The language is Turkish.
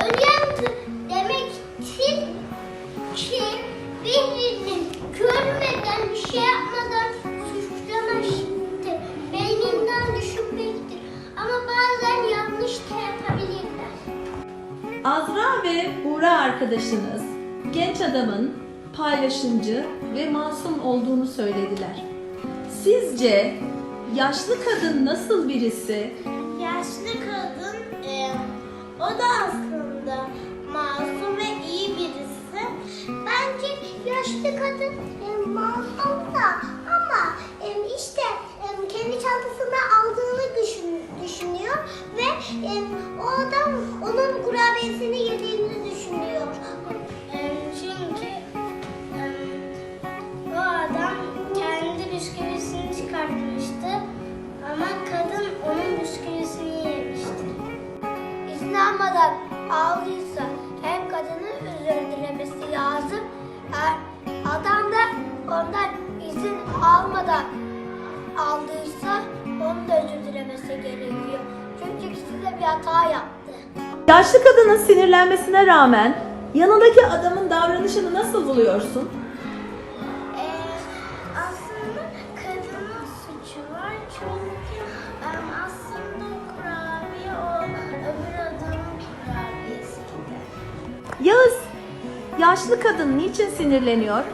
ölen demek için ki birinin görmeden bir şey yapmadan suçlama işte beyninden düşünmektir. Ama bazen yanlış da yapabilirler. Azra ve Buğra arkadaşınız genç adamın paylaşımcı ve masum olduğunu söylediler. Sizce yaşlı kadın nasıl birisi? O da aslında masum ve iyi birisi. Bence yaşlı kadın e, masum da ama e, işte e, kendi çantasına aldığını düşün, düşünüyor ve e, o adam onun kurabiyesini İzin almadan aldıysa hem kadının özür dilemesi lazım. Eğer adam da ondan izin almadan aldıysa onun da özür dilemesi gerekiyor. Çünkü ikisi de bir hata yaptı. Yaşlı kadının sinirlenmesine rağmen yanındaki adamın davranışını nasıl buluyorsun? Yağız, yaşlı kadın niçin sinirleniyor?